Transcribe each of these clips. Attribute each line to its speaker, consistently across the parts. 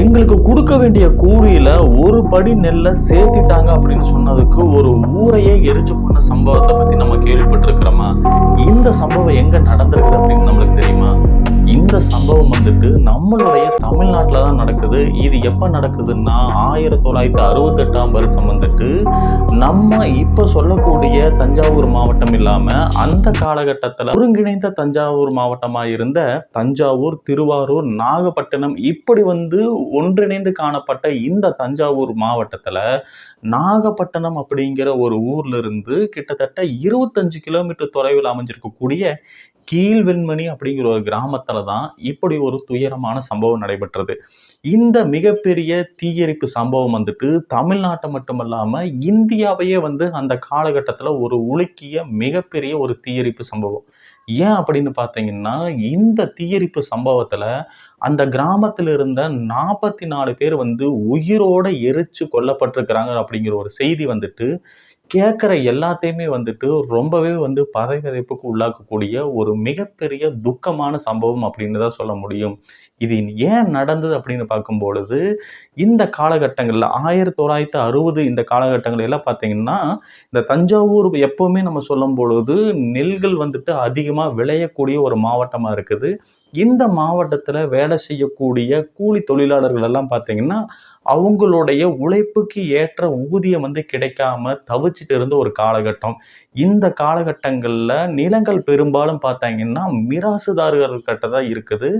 Speaker 1: எங்களுக்கு கொடுக்க வேண்டிய கூலியில ஒரு படி நெல்லை சேர்த்திட்டாங்க அப்படின்னு சொன்னதுக்கு ஒரு ஊரையே எரிச்சு கொண்ட சம்பவத்தை பத்தி நம்ம கேள்விப்பட்டிருக்கிறோமா? இந்த சம்பவம் எங்க நடந்திருக்கு அப்படின்னு நம்மளுக்கு தெரியுமா? இந்த சம்பவம் வந்துட்டு நம்மளுடைய தமிழ்நாட்டில் தான் நடக்குது. இது எப்போ நடக்குதுன்னா ஆயிரத்தி தொள்ளாயிரத்தி அறுபத்தெட்டாம் வருஷம் வந்துட்டு நம்ம இப்போ சொல்லக்கூடிய தஞ்சாவூர் மாவட்டம் இல்லாமல் அந்த காலகட்டத்தில் ஒருங்கிணைந்த தஞ்சாவூர் மாவட்டமாக இருந்த தஞ்சாவூர் திருவாரூர் நாகப்பட்டினம் இப்படி வந்து ஒன்றிணைந்து காணப்பட்ட இந்த தஞ்சாவூர் மாவட்டத்தில் நாகப்பட்டினம் அப்படிங்கிற ஒரு ஊர்லேருந்து கிட்டத்தட்ட இருபத்தஞ்சு கிலோமீட்டர் தொலைவில் அமைஞ்சிருக்கக்கூடிய கீழ்வெண்மணி அப்படிங்கிற ஒரு கிராமத்துல தான் இப்படி ஒரு துயரமான சம்பவம் நடைபெற்றது. இந்த மிகப்பெரிய தீயரிப்பு சம்பவம் வந்துட்டு தமிழ்நாட்டை மட்டுமல்லாம இந்தியாவையே வந்து அந்த காலகட்டத்தில் ஒரு உலுக்கிய மிகப்பெரிய ஒரு தீயரிப்பு சம்பவம். ஏன் அப்படின்னு பார்த்தீங்கன்னா இந்த தீயரிப்பு சம்பவத்துல அந்த கிராமத்தில் இருந்த நாற்பத்தி நாலு பேர் வந்து உயிரோட எரிச்சு கொல்லப்பட்டிருக்கிறாங்க அப்படிங்கிற ஒரு செய்தி வந்துட்டு கேட்குற எல்லாத்தையுமே வந்துட்டு ரொம்பவே வந்து பதைவதைப்புக்கு உள்ளாக்கக்கூடிய ஒரு மிகப்பெரிய துக்கமான சம்பவம் அப்படின்னு தான் சொல்ல முடியும். இது ஏன் நடந்தது அப்படின்னு பார்க்கும் பொழுது இந்த காலகட்டங்களில் ஆயிரத்தி தொள்ளாயிரத்தி அறுபது இந்த காலகட்டங்கள் எல்லாம் பார்த்தீங்கன்னா இந்த தஞ்சாவூர் எப்போவுமே நம்ம சொல்லும் பொழுது நெல்கள் வந்துட்டு அதிகமாக விளையக்கூடிய ஒரு மாவட்டமாக இருக்குது. இந்த மாவட்டத்தில் வேலை செய்யக்கூடிய கூலி தொழிலாளர்கள் எல்லாம் பார்த்தீங்கன்னா அவங்களுடைய உழைப்புக்கு ஏற்ற ஊதியம் வந்து கிடைக்காம தவிச்சிட்டு இருந்த ஒரு காலகட்டம். இந்த காலகட்டங்களில் நிலங்கள் பெரும்பாலும் பார்த்தாங்கன்னா மிராசுதாரர்கள் கிட்ட தான் இருக்குது.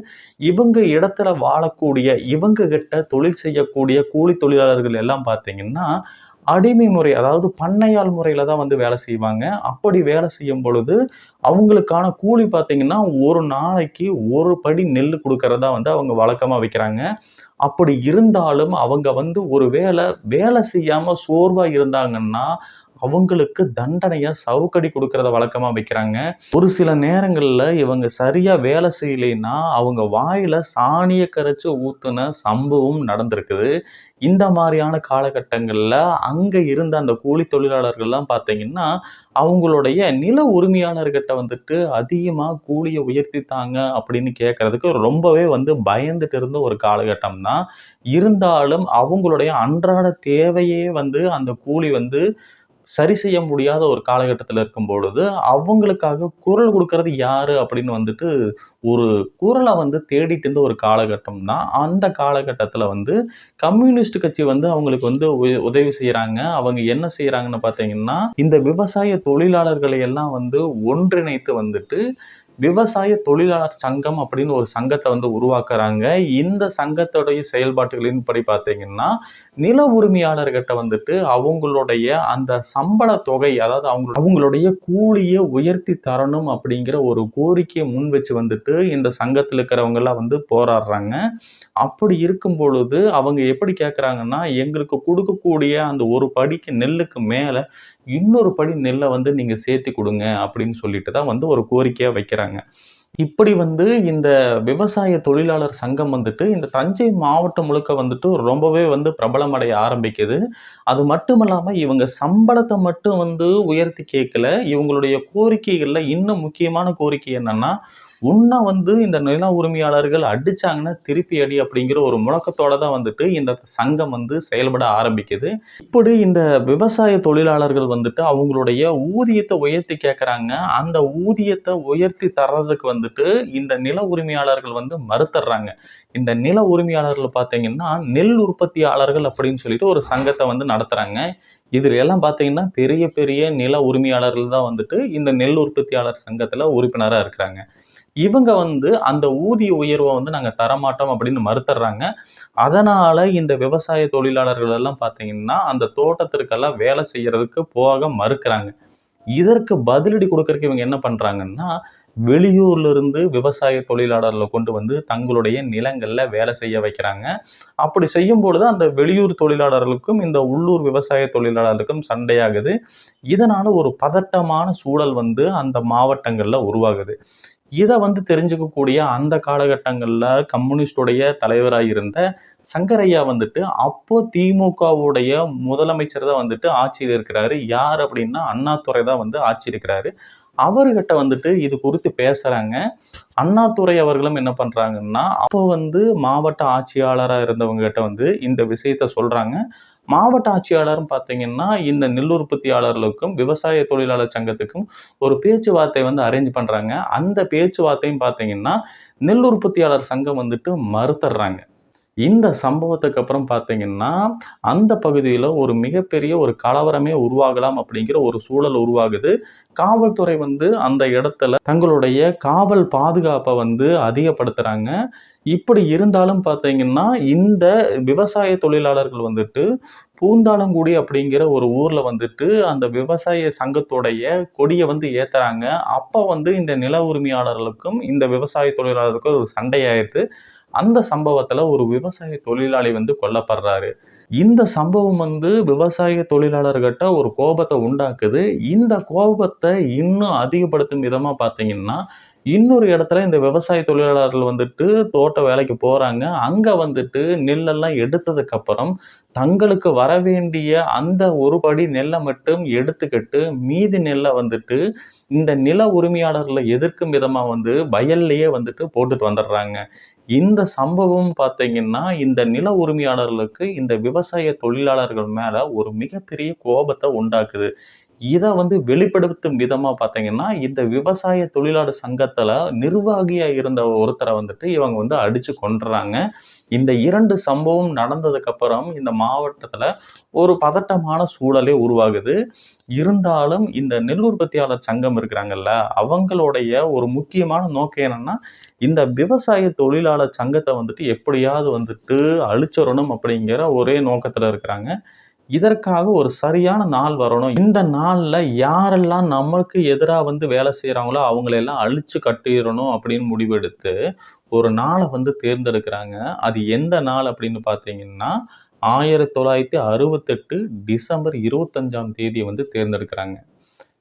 Speaker 1: இவங்க இடத்துல வாழக்கூடிய இவங்க கிட்ட தொழில் செய்யக்கூடிய கூலி தொழிலாளர்கள் எல்லாம் பார்த்தீங்கன்னா அடிமை முறை அதாவது பண்ணையால் முறையில் தான் வந்து வேலை செய்வாங்க. அப்படி வேலை செய்யும் பொழுது அவங்களுக்கான கூலி பார்த்தீங்கன்னா ஒரு நாளைக்கு ஒரு படி நெல் கொடுக்கறதா வந்து அவங்க வழக்கமாக வைக்கிறாங்க. அப்படி இருந்தாலும் அவங்க வந்து ஒரு வேலை வேலை செய்யாமல் சோர்வாக இருந்தாங்கன்னா அவங்களுக்கு தண்டனையா சவுக்கடி கொடுக்கறத வழக்கமா வைக்கிறாங்க. ஒரு சில நேரங்கள்ல இவங்க சரியா வேலை செய்யலைன்னா அவங்க வாயில சாணிய கரைச்சு ஊத்துன சம்பவம் நடந்திருக்குது. இந்த மாதிரியான காலகட்டங்கள்ல அங்க இருந்த அந்த கூலி தொழிலாளர்கள்லாம் பார்த்தீங்கன்னா அவங்களுடைய நில உரிமையாளர்கிட்ட வந்துட்டு அதிகமா கூலியை உயர்த்தித்தாங்க அப்படின்னு கேட்கறதுக்கு ரொம்பவே வந்து பயந்துட்டு இருந்த ஒரு காலகட்டம் தான் இருந்தாலும் அவங்களுடைய அன்றாட தேவையே வந்து அந்த கூலி வந்து சரி செய்ய முடியாத ஒரு காலகட்டத்தில் இருக்கும் பொழுது அவங்களுக்காக குரல் கொடுக்கறது யாரு அப்படின்னு வந்துட்டு ஒரு குரலை வந்து தேடிட்டு இருந்த ஒரு காலகட்டம் தான் அந்த காலகட்டத்தில் வந்து கம்யூனிஸ்ட் கட்சி வந்து அவங்களுக்கு வந்து உ- உதவி செய்கிறாங்க அவங்க என்ன செய்கிறாங்கன்னு பார்த்தீங்கன்னா இந்த விவசாய தொழிலாளர்களை எல்லாம் வந்து ஒன்றிணைத்து வந்துட்டு விவசாய தொழிலாளர் சங்கம் அப்படின்னு ஒரு சங்கத்தை வந்து உருவாக்குறாங்க. இந்த சங்கத்தோடைய செயல்பாட்டுகளின் படி பார்த்தீங்கன்னா நில உரிமையாளர்கிட்ட வந்துட்டு அவங்களுடைய அந்த சம்பள தொகை அதாவது அவங்க அவங்களுடைய கூலியை உயர்த்தி தரணும் அப்படிங்கிற ஒரு கோரிக்கையை முன் வச்சு வந்துட்டு இந்த சங்கத்தில் இருக்கிறவங்கெல்லாம் வந்து போராடுறாங்க. அப்படி இருக்கும் பொழுது அவங்க எப்படி கேட்குறாங்கன்னா எங்களுக்கு கொடுக்கக்கூடிய அந்த ஒரு படிக்கு நெல்லுக்கு மேலே இன்னொரு படி நெல்லை வந்து நீங்கள் சேர்த்து கொடுங்க அப்படின்னு சொல்லிட்டு தான் வந்து ஒரு கோரிக்கையாக வைக்கிறாங்க. இப்படி வந்து இந்த விவசாய தொழிலாளர் சங்கம் வந்துட்டு இந்த தஞ்சை மாவட்டம் முழுக்க வந்துட்டு ரொம்பவே வந்து பிரபலமடைய ஆரம்பிக்குது. அது மட்டும் இல்லாமல் இவங்க சம்பளத்தை மட்டும் வந்து உயர்த்தி கேட்கல. இவங்களுடைய கோரிக்கைகளில் இன்னும் முக்கியமான கோரிக்கை என்னன்னா உன்னை வந்து இந்த நில உரிமையாளர்கள் அடிச்சாங்கன்னா திருப்பி அடி அப்படிங்கிற ஒரு முழக்கத்தோட தான் வந்துட்டு இந்த சங்கம் வந்து செயல்பட ஆரம்பிக்குது. இப்படி இந்த விவசாய தொழிலாளர்கள் வந்துட்டு அவங்களுடைய ஊதியத்தை உயர்த்தி கேட்குறாங்க அந்த ஊதியத்தை உயர்த்தி தர்றதுக்கு வந்துட்டு இந்த நில உரிமையாளர்கள் வந்து மறுத்துறாங்க. இந்த நில உரிமையாளர்கள் பார்த்தீங்கன்னா நெல் உற்பத்தியாளர்கள் அப்படின்னு சொல்லிட்டு ஒரு சங்கத்தை வந்து நடத்துறாங்க. இதில் எல்லாம் பார்த்தீங்கன்னா பெரிய பெரிய நில உரிமையாளர்கள் தான் வந்துட்டு இந்த நெல் உற்பத்தியாளர் சங்கத்தில் உறுப்பினராக இருக்கிறாங்க. இவங்க வந்து அந்த ஊதிய உயர்வை வந்து நாங்கள் தரமாட்டோம் அப்படின்னு மறுத்துறாங்க அதனால இந்த விவசாய தொழிலாளர்கள் எல்லாம் பார்த்தீங்கன்னா அந்த தோட்டத்திற்கெல்லாம் வேலை செய்யறதுக்கு போக மறுக்கிறாங்க. இதற்கு பதிலடி கொடுக்கறதுக்கு இவங்க என்ன பண்றாங்கன்னா வெளியூர்ல இருந்து விவசாய தொழிலாளர்களை கொண்டு வந்து தங்களுடைய நிலங்கள்ல வேலை செய்ய வைக்கிறாங்க. அப்படி செய்யும் பொழுது அந்த வெளியூர் தொழிலாளர்களுக்கும் இந்த உள்ளூர் விவசாய தொழிலாளர்களுக்கும் சண்டையாகுது. இதனால ஒரு பதட்டமான சூழல் வந்து அந்த மாவட்டங்கள்ல உருவாகுது. இதை வந்து தெரிஞ்சுக்கக்கூடிய அந்த காலகட்டங்களில் கம்யூனிஸ்டுடைய தலைவராக இருந்த சங்கரையா வந்துட்டு அப்போ திமுகவுடைய முதலமைச்சர் தான் வந்துட்டு ஆட்சியில் இருக்கிறாரு. யார் அப்படின்னா அண்ணாதுரை தான் வந்து ஆட்சி இருக்கிறாரு. அவர்கிட்ட வந்துட்டு இது குறித்து பேசுறாங்க. அண்ணாதுரை அவர்களும் என்ன பண்றாங்கன்னா அப்போ வந்து மாவட்ட ஆட்சியாளராக இருந்தவங்க கிட்ட வந்து இந்த விஷயத்த சொல்றாங்க. மாவட்ட ஆட்சியாளரும் பார்த்தீங்கன்னா இந்த நெல் உற்பத்தியாளர்களுக்கும் விவசாய தொழிலாளர் சங்கத்துக்கும் ஒரு பேச்சுவார்த்தை வந்து அரேஞ்ச் பண்ணுறாங்க அந்த பேச்சுவார்த்தையும் பார்த்தீங்கன்னா நெல் உற்பத்தியாளர் சங்கம் வந்துட்டு மறுத்துடுறாங்க. இந்த சம்பவத்துக்கு அப்புறம் பார்த்தீங்கன்னா அந்த பகுதியில் ஒரு மிகப்பெரிய ஒரு கலவரமே உருவாகலாம் அப்படிங்கிற ஒரு சூழல் உருவாகுது. காவல்துறை வந்து அந்த இடத்துல தங்களுடைய காவல் பாதுகாப்பை வந்து அதிகப்படுத்துகிறாங்க இப்படி இருந்தாலும் பார்த்தீங்கன்னா இந்த விவசாய தொழிலாளர்கள் வந்துட்டு பூந்தாளங்குடி அப்படிங்கிற ஒரு ஊரில் வந்துட்டு அந்த விவசாய சங்கத்துடைய கொடியை வந்து ஏற்றுறாங்க அப்போ வந்து இந்த நில உரிமையாளர்களுக்கும் இந்த விவசாய தொழிலாளர்களுக்கும் ஒரு சண்டையாயிருது அந்த சம்பவத்துல ஒரு விவசாய தொழிலாளி வந்து கொல்லப்படுறாரு. இந்த சம்பவம் வந்து விவசாய தொழிலாளர்கிட்ட ஒரு கோபத்தை உண்டாக்குது. இந்த கோபத்தை இன்னும் அதிகப்படுத்தும் விதமா பார்த்தீங்கன்னா இன்னொரு இடத்துல இந்த விவசாய தொழிலாளர்கள் வந்துட்டு தோட்ட வேலைக்கு போறாங்க. அங்க வந்துட்டு நெல்லெல்லாம் எடுத்ததுக்கு அப்புறம் தங்களுக்கு வர வேண்டிய அந்த ஒரு படி நெல்லை மட்டும் எடுத்துக்கிட்டு மீதி நெல்லை வந்துட்டு இந்த நில உரிமையாளர்களை எதிர்க்கும் விதமாக வந்து வயல்லையே வந்துட்டு போட்டுட்டு வந்துடுறாங்க. இந்த சம்பவம் பார்த்தீங்கன்னா இந்த நில உரிமையாளர்களுக்கு இந்த விவசாய தொழிலாளர்கள் மேலே ஒரு மிகப்பெரிய கோபத்தை உண்டாக்குது. இதை வந்து வெளிப்படுத்தும் விதமாக பார்த்தீங்கன்னா இந்த விவசாய தொழிலாளர் சங்கத்தில் நிர்வாகியாக இருந்த ஒருத்தரை வந்துட்டு இவங்க வந்து அடித்து கொண்டுறாங்க இந்த இரண்டு சம்பவம் நடந்ததுக்கு அப்புறம் இந்த மாவட்டத்துல ஒரு பதட்டமான சூழலே உருவாகுது. இருந்தாலும் இந்த நெல் உற்பத்தியாளர் சங்கம் இருக்கிறாங்கல்ல அவங்களுடைய ஒரு முக்கியமான நோக்கம் என்னன்னா இந்த விவசாய தொழிலாளர் சங்கத்தை வந்துட்டு எப்படியாவது வந்துட்டு அழிச்சிடணும் அப்படிங்கிற ஒரே நோக்கத்துல இருக்கிறாங்க. இதற்காக ஒரு சரியான நாள் வரணும். இந்த நாளில் யாரெல்லாம் நமக்கு எதிராக வந்து வேலை செய்கிறாங்களோ அவங்களெல்லாம் அழிச்சு கட்டிடணும் அப்படின்னு முடிவெடுத்து ஒரு நாளை வந்து தேர்ந்தெடுக்கிறாங்க. அது எந்த நாள் அப்படின்னு பார்த்தீங்கன்னா ஆயிரத்தி தொள்ளாயிரத்தி அறுபத்தெட்டு டிசம்பர் இருபத்தஞ்சாம் தேதியை வந்து தேர்ந்தெடுக்கிறாங்க.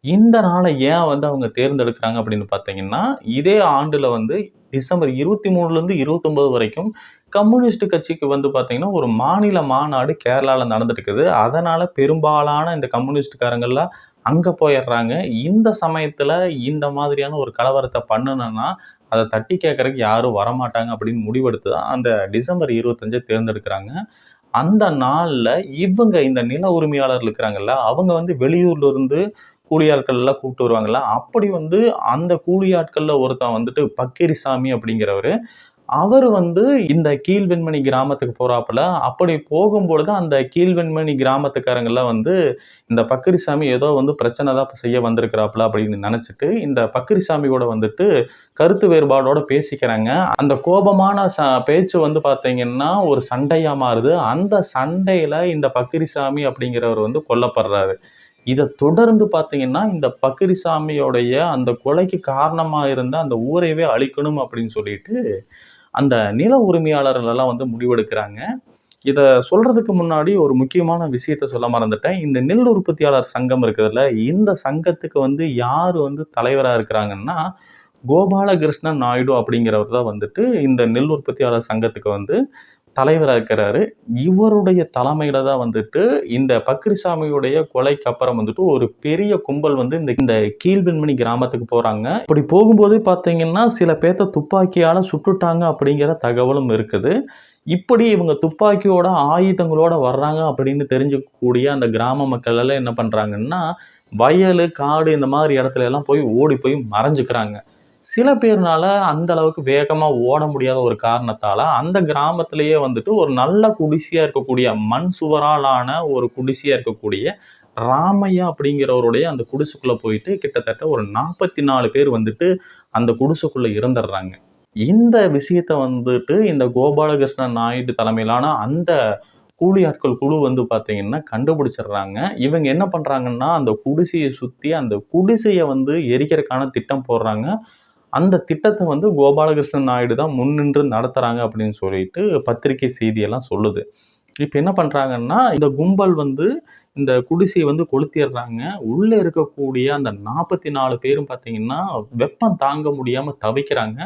Speaker 1: இந்த நாளை ஏன் வந்து அவங்க தேர்ந்தெடுக்கிறாங்க அப்படின்னு பார்த்தீங்கன்னா இதே ஆண்டில் வந்து டிசம்பர் இருபத்தி மூணுலேருந்து இருபத்தொம்பது வரைக்கும் கம்யூனிஸ்ட் கட்சிக்கு வந்து பார்த்தீங்கன்னா ஒரு மாநில மாநாடு கேரளாவில் நடந்துட்டு இருக்குது பெரும்பாலான இந்த கம்யூனிஸ்ட்காரங்கள்லாம் அங்கே போயிடுறாங்க. இந்த சமயத்தில் இந்த மாதிரியான ஒரு கலவரத்தை பண்ணணும்னா அதை தட்டி கேட்கறதுக்கு யாரும் வரமாட்டாங்க அப்படின்னு முடிவெடுத்து தான் அந்த டிசம்பர் இருபத்தஞ்சை தேர்ந்தெடுக்கிறாங்க. அந்த நாளில் இவங்க இந்த நில உரிமையாளர்கள் இருக்கிறாங்கல்ல அவங்க வந்து வெளியூர்லேருந்து கூலி ஆட்கள் எல்லாம் கூப்பிட்டு வருவாங்கல்ல அப்படி வந்து அந்த கூலியாட்கள்ல ஒருத்தன் வந்துட்டு பக்கிரிசாமி அப்படிங்கிறவர் அவர் வந்து இந்த கீழ்வெண்மணி கிராமத்துக்கு போகிறாப்புல அப்படி போகும்பொழுது அந்த கீழ்வெண்மணி கிராமத்துக்காரங்கெல்லாம் வந்து இந்த பக்கரிசாமி ஏதோ வந்து பிரச்சனை தான் செய்ய வந்திருக்கிறாப்புல அப்படின்னு நினச்சிட்டு இந்த பக்கிரிசாமியோட வந்துட்டு கருத்து வேறுபாடோட பேசிக்கிறாங்க. அந்த கோபமான ச பேச்சு வந்து பார்த்தீங்கன்னா ஒரு சண்டையாக மாறுது. அந்த சண்டையில் இந்த பக்கரிசாமி அப்படிங்கிறவர் வந்து கொல்லப்படுறாரு. இதை தொடர்ந்து பார்த்தீங்கன்னா இந்த பக்கிரிசாமியோடைய அந்த கொலைக்கு காரணமாக இருந்த அந்த ஊரையவே அழிக்கணும் அப்படின்னு சொல்லிட்டு அந்த நில உரிமையாளர்கள் எல்லாம் வந்து முடிவெடுக்கிறாங்க. இதை சொல்றதுக்கு முன்னாடி ஒரு முக்கியமான விஷயத்த சொல்ல மறந்துட்டேன். இந்த நெல் உற்பத்தியாளர் சங்கம் இருக்குதுல்ல இந்த சங்கத்துக்கு வந்து யார் வந்து தலைவராக இருக்கிறாங்கன்னா கோபாலகிருஷ்ணன் நாயுடு அப்படிங்கிறவர் தான் வந்துட்டு இந்த நெல் உற்பத்தியாளர் சங்கத்துக்கு வந்து தலைவராக இருக்கிறாரு. இவருடைய தலைமையில தான் வந்துட்டு இந்த பக்ரிசாமியுடைய கொலைக்கு அப்புறம் வந்துட்டு ஒரு பெரிய கும்பல் வந்து இந்த இந்த கீழ்வெண்மணி கிராமத்துக்கு போறாங்க. இப்படி போகும்போது பார்த்தீங்கன்னா சில பேர்த்த துப்பாக்கியால சுட்டுட்டாங்க அப்படிங்கிற தகவலும் இருக்குது. இப்படி இவங்க துப்பாக்கியோட ஆயுதங்களோட வர்றாங்க அப்படின்னு தெரிஞ்சக்கூடிய அந்த கிராம மக்கள் எல்லாம் என்ன பண்றாங்கன்னா வயல் காடு இந்த மாதிரி இடத்துல எல்லாம் போய் ஓடி போய் மறைஞ்சுக்கிறாங்க. சில பேர்னால அந்த அளவுக்கு வேகமா ஓட முடியாத ஒரு காரணத்தால அந்த கிராமத்திலேயே வந்துட்டு ஒரு நல்ல குடிசையா இருக்கக்கூடிய மண் சுவராலான ஒரு குடிசையா இருக்கக்கூடிய ராமையா அப்படிங்கிறவருடைய அந்த குடிசுக்குள்ள போயிட்டு கிட்டத்தட்ட ஒரு நாற்பத்தி நாலு பேர் வந்துட்டு அந்த குடிசுக்குள்ள இறந்துடுறாங்க இந்த விஷயத்த வந்துட்டு இந்த கோபாலகிருஷ்ணன் நாயுடு தலைமையிலான அந்த கூலி ஆட்கள் குழு வந்து பார்த்தீங்கன்னா கண்டுபிடிச்சிடுறாங்க. இவங்க என்ன பண்ணுறாங்கன்னா அந்த குடிசையை சுற்றி அந்த குடிசையை வந்து எரிக்கிறதுக்கான திட்டம் போடுறாங்க. அந்த திட்டத்தை வந்து கோபாலகிருஷ்ணன் நாயுடு தான் முன்னின்று நடத்துகிறாங்க அப்படின்னு சொல்லிட்டு பத்திரிகை செய்தியெல்லாம் சொல்லுது. இப்போ என்ன பண்ணுறாங்கன்னா இந்த கும்பல் வந்து இந்த குடிசையை வந்து கொளுத்திடுறாங்க. உள்ளே இருக்கக்கூடிய அந்த நாற்பத்தி நாலு பேரும் பார்த்தீங்கன்னா வெப்பம் தாங்க முடியாமல் தவிக்கிறாங்க.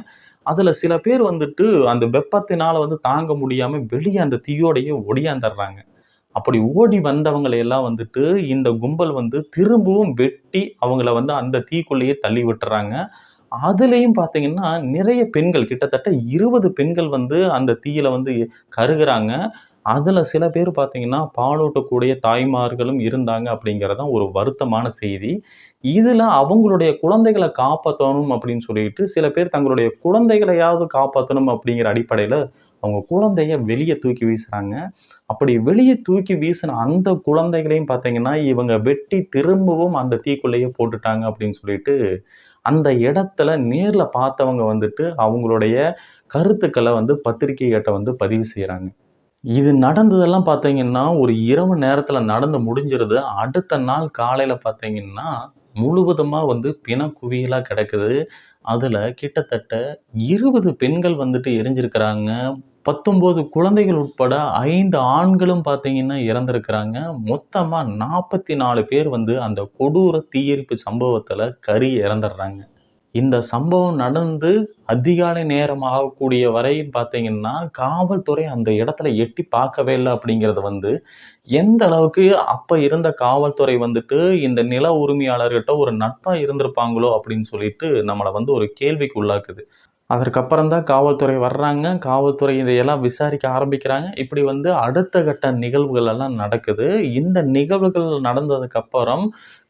Speaker 1: அதில் சில பேர் வந்துட்டு அந்த வெப்பத்தினால் வந்து தாங்க முடியாமல் வெளியே அந்த தீயோடையே ஒடியாந்துடுறாங்க. அப்படி ஓடி வந்தவங்களை எல்லாம் வந்துட்டு இந்த கும்பல் வந்து திரும்பவும் வெட்டி அவங்கள வந்து அந்த தீக்குள்ளேயே தள்ளி விட்டுறாங்க. அதுலேயும் பார்த்தீங்கன்னா நிறைய பெண்கள் கிட்டத்தட்ட இருபது பெண்கள் வந்து அந்த தீயில வந்து கருகிறாங்க. அதில் சில பேர் பார்த்தீங்கன்னா பாலூட்டக்கூடிய தாய்மார்களும் இருந்தாங்க அப்படிங்கிறது தான் ஒரு வருத்தமான செய்தி. இதில் அவங்களுடைய குழந்தைகளை காப்பாற்றணும் அப்படின்னு சொல்லிட்டு சில பேர் தங்களுடைய குழந்தைகளையாவது காப்பாற்றணும் அப்படிங்கிற அடிப்படையில் அவங்க குழந்தைய வெளியே தூக்கி வீசுகிறாங்க அப்படி வெளியே தூக்கி வீசின அந்த குழந்தைகளையும் பார்த்தீங்கன்னா இவங்க வெட்டி திரும்பவும் அந்த தீக்குள்ளேயே போட்டுட்டாங்க அப்படின்னு சொல்லிட்டு அந்த இடத்துல நேரில் பார்த்தவங்க வந்துட்டு அவங்களுடைய கருத்துக்களை வந்து பத்திரிகைகிட்ட வந்து பதிவு செய்கிறாங்க இது நடந்ததெல்லாம் பார்த்தீங்கன்னா ஒரு இரவு நேரத்தில் நடந்து முடிஞ்சிருது. அடுத்த நாள் காலையில் பார்த்தீங்கன்னா முழுவதுமாக வந்து பிணக்குவியலாக கிடக்குது. அதில் கிட்டத்தட்ட இருபது பெண்கள் வந்துட்டு எரிஞ்சிருக்கிறாங்க. பத்தொம்போது குழந்தைகள் உட்பட ஐந்து ஆண்களும் பார்த்தீங்கன்னா இறந்திருக்கிறாங்க. மொத்தமாக நாற்பத்தி நாலு பேர் வந்து அந்த கொடூர தீயரிப்பு சம்பவத்தில் கறி இறந்துடுறாங்க. இந்த சம்பவம் நடந்து அதிகாலை நேரம் ஆகக்கூடிய வரையும் பார்த்தீங்கன்னா காவல்துறை அந்த இடத்துல எட்டி பார்க்கவே இல்லை அப்படிங்கிறது வந்து எந்த அளவுக்கு அப்போ இருந்த காவல்துறை வந்துட்டு இந்த நில உரிமையாளர்கிட்ட ஒரு நட்பாக இருந்திருப்பாங்களோ அப்படின்னு சொல்லிட்டு நம்மளை வந்து ஒரு கேள்விக்கு உள்ளாக்குது. அதற்கப்புறம் தான் காவல்துறை வர்றாங்க. காவல்துறை இதையெல்லாம் விசாரிக்க ஆரம்பிக்கிறாங்க. இப்படி வந்து அடுத்த கட்ட நிகழ்வுகள் எல்லாம் நடக்குது. இந்த நிகழ்வுகள் நடந்ததுக்கப்புறம்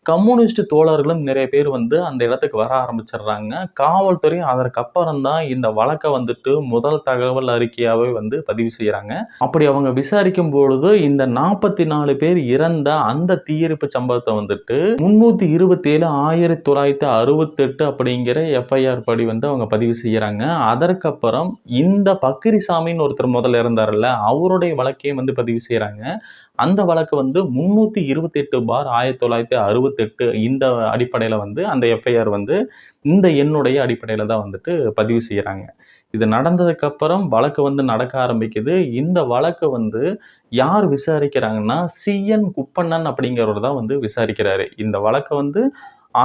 Speaker 1: கம்யூனிஸ்ட் தோழர்களும் நிறைய பேர் வந்து அந்த இடத்துக்கு வர ஆரம்பிச்சிடுறாங்க. காவல்துறை அதற்கப்புறம் தான் இந்த வழக்கை வந்துட்டு முதல் தகவல் அறிக்கையாகவே வந்து பதிவு செய்கிறாங்க அப்படி அவங்க விசாரிக்கும் பொழுது இந்த நாற்பத்தி நாலு பேர் இறந்த அந்த தீயரிப்பு சம்பவத்தை வந்துட்டு முன்னூற்றி இருபத்தேழு ஆயிரத்தி தொள்ளாயிரத்தி அறுபத்தெட்டு அப்படிங்கிற எஃப்ஐஆர் படி வந்து அவங்க பதிவு செய்கிறாங்க அதற்கப்புறம் இந்த பக்கிரிசாமின்னு ஒருத்தர் முதல்ல இருந்தார்ல அவருடைய வழக்கையும் வந்து பதிவு செய்கிறாங்க அந்த வழக்கு வந்து முந்நூற்றி இருபத்தெட்டு பார் ஆயிரத்தி தொள்ளாயிரத்தி அறுபத்தெட்டு இந்த அடிப்படையில் வந்து அந்த எஃப்ஐஆர் வந்து இந்த எண்ணுடைய அடிப்படையில் தான் வந்துட்டு பதிவு செய்கிறாங்க இது நடந்ததுக்கப்புறம் வழக்கு வந்து நடக்க ஆரம்பிக்குது. இந்த வழக்கு வந்து யார் விசாரிக்கிறாங்கன்னா சிஎன் குப்பண்ணன் அப்படிங்கிறவர் தான் வந்து விசாரிக்கிறாரு. இந்த வழக்கை வந்து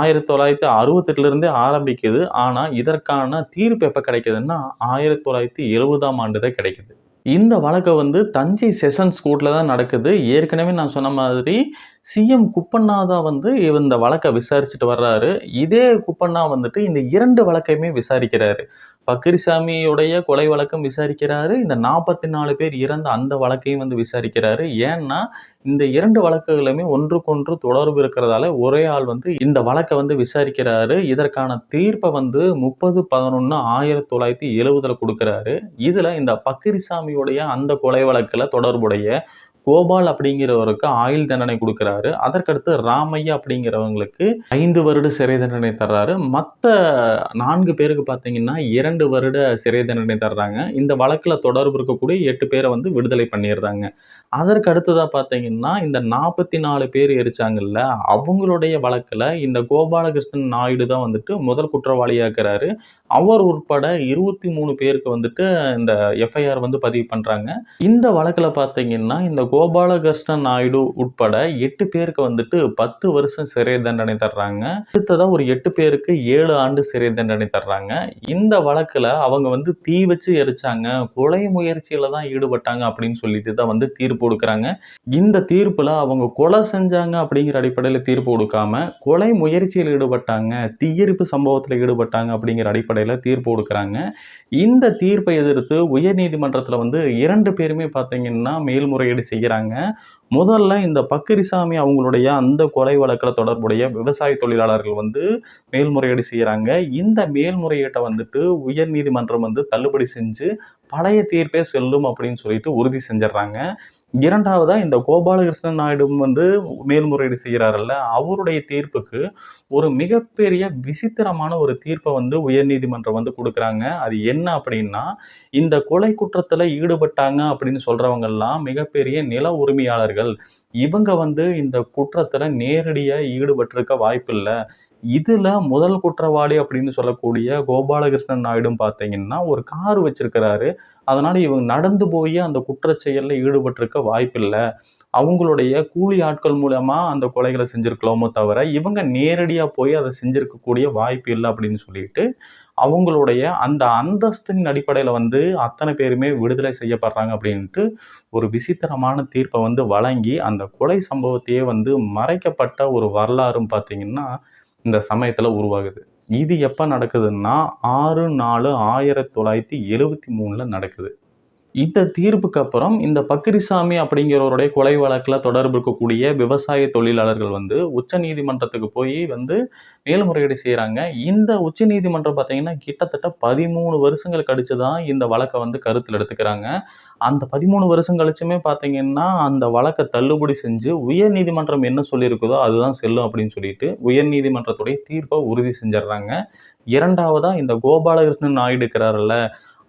Speaker 1: ஆயிரத்தி தொள்ளாயிரத்தி அறுபத்தெட்டுலேருந்தே ஆரம்பிக்குது. ஆனால் இதற்கான தீர்ப்பு எப்போ கிடைக்குதுன்னா ஆயிரத்தி தொள்ளாயிரத்தி எழுபதாம் ஆண்டு தான் கிடைக்குது. இந்த வழக்கை வந்து தஞ்சை செஷன்ஸ் கோர்ட்டில் தான் நடக்குது. ஏற்கனவே நான் சொன்ன மாதிரி சிஎம் குப்பண்ணா தான் வந்து இந்த வழக்கை விசாரிச்சுட்டு வர்றாரு. இதே குப்பண்ணா வந்துட்டு இந்த இரண்டு வழக்கையுமே விசாரிக்கிறாரு. பக்கிரிசாமியுடைய கொலை வழக்கம் விசாரிக்கிறாரு. இந்த நாற்பத்தி நாலு பேர் இறந்த அந்த வழக்கையும் வந்து விசாரிக்கிறாரு. ஏன்னா இந்த இரண்டு வழக்குகளுமே ஒன்றுக்கொன்று தொடர்பு இருக்கிறதால ஒரே ஆள் வந்து இந்த வழக்கை வந்து விசாரிக்கிறாரு. இதற்கான தீர்ப்பை வந்து முப்பது பதினொன்று ஆயிரத்தி தொள்ளாயிரத்தி எழுபதுல கொடுக்குறாரு. இதில் இந்த பக்கிரிசாமியுடைய அந்த கொலை வழக்கில் தொடர்புடைய கோபால் அப்படிங்கிறவருக்கு ஆயுள் தண்டனை கொடுக்குறாரு. அதற்கடுத்து ராமையா அப்படிங்கிறவங்களுக்கு ஐந்து வருட சிறை தண்டனை தர்றாரு. மற்ற நான்கு பேருக்கு பார்த்தீங்கன்னா இரண்டு வருட சிறை தண்டனை தர்றாங்க. இந்த வழக்கில் தொடர்பு இருக்கக்கூடிய எட்டு பேரை வந்து விடுதலை பண்ணிடுறாங்க. அதற்கு அடுத்ததாக பார்த்தீங்கன்னா இந்த நாற்பத்தி நாலு பேர் எரிச்சாங்கல்ல அவங்களுடைய வழக்கில் இந்த கோபாலகிருஷ்ணன் நாயுடு தான் வந்துட்டு முதல் குற்றவாளியாக்குறாரு. அவர் உட்பட இருபத்தி மூணு பேருக்கு வந்துட்டு இந்த எஃப்ஐஆர் வந்து பதிவு பண்ணுறாங்க இந்த வழக்கில் பார்த்தீங்கன்னா இந்த கோபாலகிருஷ்ணன் நாயுடு உட்பட எட்டு பேருக்கு வந்துட்டு பத்து வருஷம் சிறை தண்டனை தர்றாங்க. அடுத்ததாக ஒரு எட்டு பேருக்கு ஏழு ஆண்டு சிறை தண்டனை தர்றாங்க. இந்த வழக்கில் அவங்க வந்து தீ வச்சு எரிச்சாங்க. கொலை முயற்சியில் தான் ஈடுபட்டாங்க அப்படின்னு சொல்லிட்டு தான் வந்து தீர்ப்பு கொடுக்குறாங்க. இந்த தீர்ப்பில் அவங்க கொலை செஞ்சாங்க அப்படிங்கிற அடிப்படையில் தீர்ப்பு கொடுக்காம கொலை முயற்சியில் ஈடுபட்டாங்க தீயரிப்பு சம்பவத்தில் ஈடுபட்டாங்க அப்படிங்கிற அடிப்படையில் தீர்ப்பு கொடுக்குறாங்க. இந்த தீர்ப்பை எதிர்த்து உயர்நீதிமன்றத்தில் வந்து இரண்டு பேருமே பார்த்தீங்கன்னா மேல்முறையீடு செய்கிறாங்க. முதல்ல இந்த பக்கரிசாமி அவங்களுடைய அந்த கொலை வழக்கில் தொடர்புடைய விவசாய தொழிலாளர்கள் வந்து மேல்முறையீடு செய்கிறாங்க இந்த மேல்முறையீட்டை வந்துட்டு உயர்நீதிமன்றம் வந்து தள்ளுபடி செஞ்சு பழைய தீர்ப்பே செல்லும் அப்படின்னு சொல்லிட்டு உறுதி செஞ்சிடுறாங்க. இரண்டாவதாக இந்த கோபாலகிருஷ்ணன் நாயுடும் வந்து மேல்முறையீடு செய்கிறாரல்ல அவருடைய தீர்ப்புக்கு ஒரு மிகப்பெரிய விசித்திரமான ஒரு தீர்ப்பை வந்து உயர்நீதிமன்றம் வந்து கொடுக்குறாங்க. அது என்ன அப்படின்னா இந்த கொலை குற்றத்தில் ஈடுபட்டாங்க அப்படின்னு சொல்கிறவங்கெல்லாம் மிகப்பெரிய நில உரிமையாளர்கள். இவங்க வந்து இந்த குற்றத்தில் நேரடியாக ஈடுபட்டிருக்க வாய்ப்பில்லை. இதில் முதல் குற்றவாளி அப்படின்னு சொல்லக்கூடிய கோபாலகிருஷ்ணன் நாயுடும் பார்த்தீங்கன்னா ஒரு கார் வச்சிருக்கிறாரு. அதனால் இவங்க நடந்து போய் அந்த குற்றச்செயலில் ஈடுபட்டிருக்க வாய்ப்பில்லை. அவங்களுடைய கூலி ஆட்கள் மூலமா அந்த கொலைகளை செஞ்சுருக்கலாமோ தவிர இவங்க நேரடியாக போய் அதை செஞ்சுருக்கக்கூடிய வாய்ப்பு இல்லை அப்படின்னு சொல்லிட்டு அவங்களுடைய அந்த அந்தஸ்தின் அடிப்படையில் வந்து அத்தனை பேருமே விடுதலை செய்யப்படுறாங்க அப்படின்ட்டு ஒரு விசித்திரமான தீர்ப்பை வந்து வழங்கி அந்த கொலை சம்பவத்தையே வந்து மறைக்கப்பட்ட ஒரு வரலாறும் பார்த்திங்கன்னா இந்த சமயத்தில் உருவாகுது. இது எப்போ நடக்குதுன்னா ஆறு நாலு ஆயிரத்தி தொள்ளாயிரத்தி எழுவத்தி மூணில் நடக்குது. இந்த தீர்ப்புக்கு அப்புறம் இந்த பக்கிரிசாமி அப்படிங்கிறவருடைய கொலை வழக்கில் தொடர்பு இருக்கக்கூடிய விவசாய தொழிலாளர்கள் வந்து உச்ச நீதிமன்றத்துக்கு போய் வந்து மேல்முறையீடு செய்கிறாங்க இந்த உச்ச நீதிமன்றம் பார்த்தீங்கன்னா கிட்டத்தட்ட பதிமூணு வருஷங்கள் கழிச்சு தான் இந்த வழக்கை வந்து கருத்தில் எடுத்துக்கிறாங்க. அந்த பதிமூணு வருஷம் கழிச்சுமே பார்த்தீங்கன்னா அந்த வழக்கை தள்ளுபடி செஞ்சு உயர் நீதிமன்றம் என்ன சொல்லியிருக்குதோ அதுதான் செல்லும் அப்படின்னு சொல்லிட்டு உயர் நீதிமன்றத்துடைய தீர்ப்பை உறுதி செஞ்சிடுறாங்க. இரண்டாவதாக இந்த கோபாலகிருஷ்ணன் நாயுடு இருக்கிறாரில்ல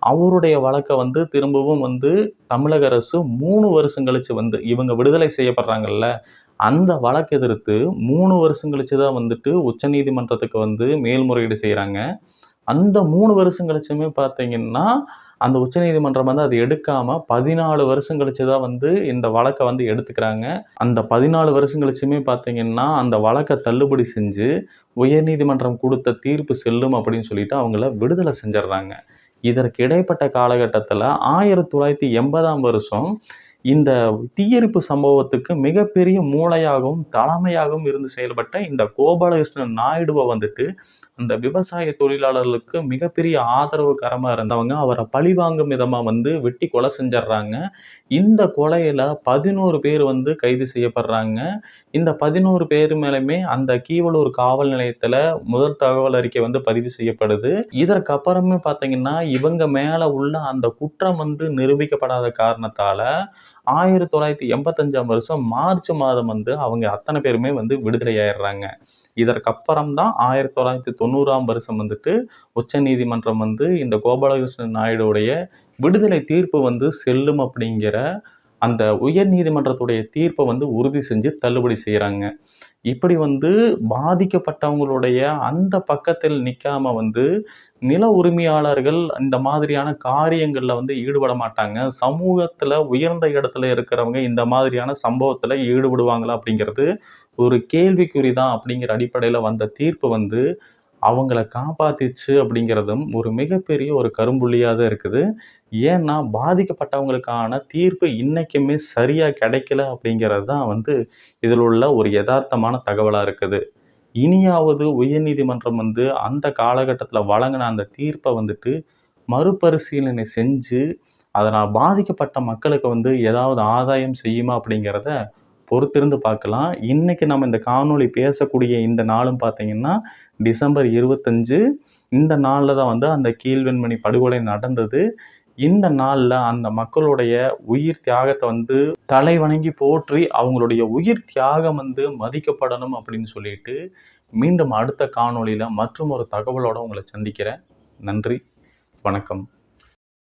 Speaker 1: அவருடைய வழக்கை வந்து திரும்பவும் வந்து தமிழக அரசு மூணு வருஷம் கழிச்சு வந்து இவங்க விடுதலை செய்யப்படுறாங்கல்ல அந்த வழக்கு எதிர்த்து மூணு வருஷம் கழிச்சு தான் வந்துட்டு உச்சநீதிமன்றத்துக்கு வந்து மேல்முறையீடு செய்கிறாங்க அந்த மூணு வருஷம் கழிச்சுமே பார்த்தீங்கன்னா அந்த உச்சநீதிமன்றம் வந்து அது எடுக்காமல் பதினாலு வருஷம் கழிச்சு தான் வந்து இந்த வழக்கை வந்து எடுத்துக்கிறாங்க. அந்த பதினாலு வருஷம் கழிச்சுமே பார்த்தீங்கன்னா அந்த வழக்கை தள்ளுபடி செஞ்சு உயர்நீதிமன்றம் கொடுத்த தீர்ப்பு செல்லும் அப்படின்னு சொல்லிட்டு அவங்கள விடுதலை செஞ்சிடுறாங்க. இதற்கு இடைப்பட்ட காலகட்டத்தில் ஆயிரத்தி தொள்ளாயிரத்தி எண்பதாம் வருஷம் இந்த தீயரிப்பு சம்பவத்துக்கு மிகப்பெரிய மூளையாகவும் தலைமையாகவும் இருந்து செயல்பட்ட இந்த கோபாலகிருஷ்ணன் நாயுடுவை வந்துட்டு அந்த விவசாய தொழிலாளர்களுக்கு மிகப்பெரிய ஆதரவு கரமாக இருந்தவங்க அவரை பழிவாங்கும் விதமாக வந்து வெட்டி கொலை செஞ்சிடுறாங்க இந்த கொலையில் பதினோரு பேர் வந்து கைது செய்யப்படுறாங்க. இந்த பதினோரு பேர் மேலுமே அந்த கீவலூர் காவல் நிலையத்தில் முதல் தகவல் அறிக்கை வந்து பதிவு செய்யப்படுது. இதற்கப்புறமே பார்த்தீங்கன்னா இவங்க மேலே உள்ள அந்த குற்றம் வந்து நிரூபிக்கப்படாத காரணத்தால் ஆயிரத்தி தொள்ளாயிரத்தி எண்பத்தஞ்சாம் வருஷம் மார்ச் மாதம் வந்து அவங்க அத்தனை பேருமே வந்து விடுதலை ஆயிடுறாங்க இதற்கப்புறம் தான் ஆயிரத்தி தொள்ளாயிரத்தி தொண்ணூறாம் வருஷம் வந்துட்டு உச்ச நீதிமன்றம் வந்து இந்த கோபாலகிருஷ்ணன் நாயுடுடைய விடுதலை தீர்ப்பு வந்து செல்லும் அப்படிங்கிற அந்த உயர் நீதிமன்றத்துடைய தீர்ப்பை வந்து உறுதி செஞ்சு தள்ளுபடி செய்கிறாங்க இப்படி வந்து பாதிக்கப்பட்டவங்களுடைய அந்த பக்கத்தில் நிற்காம வந்து நில உரிமையாளர்கள் இந்த மாதிரியான காரியங்களில் வந்து ஈடுபட மாட்டாங்க. சமூகத்தில் உயர்ந்த இடத்துல இருக்கிறவங்க இந்த மாதிரியான சம்பவத்தில் ஈடுபடுவாங்களா அப்படிங்கிறது ஒரு கேள்விக்குறி தான் அப்படிங்கிற அடிப்படையில் வந்த தீர்ப்பு வந்து அவங்கள காப்பாத்திச்சு அப்படிங்கிறதும் ஒரு மிகப்பெரிய ஒரு கரும்புள்ளியாக தான் இருக்குது. ஏன்னா பாதிக்கப்பட்டவங்களுக்கான தீர்ப்பு இன்றைக்குமே சரியாக கிடைக்கல அப்படிங்கிறது தான் வந்து இதில் உள்ள ஒரு யதார்த்தமான தகவலாக இருக்குது. இனியாவது உயர்நீதிமன்றம் வந்து அந்த காலகட்டத்தில் வழங்கின அந்த தீர்ப்பை வந்துட்டு மறுபரிசீலனை செஞ்சு அதனால் பாதிக்கப்பட்ட மக்களுக்கு வந்து ஏதாவது ஆதாயம் செய்யுமா அப்படிங்கிறத பொறுத்திருந்து பார்க்கலாம். இன்றைக்கி நம்ம இந்த காணொளி பேசக்கூடிய இந்த நாளும் பார்த்தீங்கன்னா டிசம்பர் இருபத்தஞ்சு. இந்த நாளில் தான் வந்து அந்த கீழ்வெண்மணி படுகொலை நடந்தது. இந்த நாளில் அந்த மக்களுடைய உயிர் தியாகத்தை வந்து தலை வணங்கி போற்றி அவங்களுடைய உயிர் தியாகம் வந்து மதிக்கப்படணும் அப்படின்னு சொல்லிட்டு மீண்டும் அடுத்த காணொளியில் மற்றும் ஒரு தகவலோட உங்களை சந்திக்கிறேன். நன்றி வணக்கம்.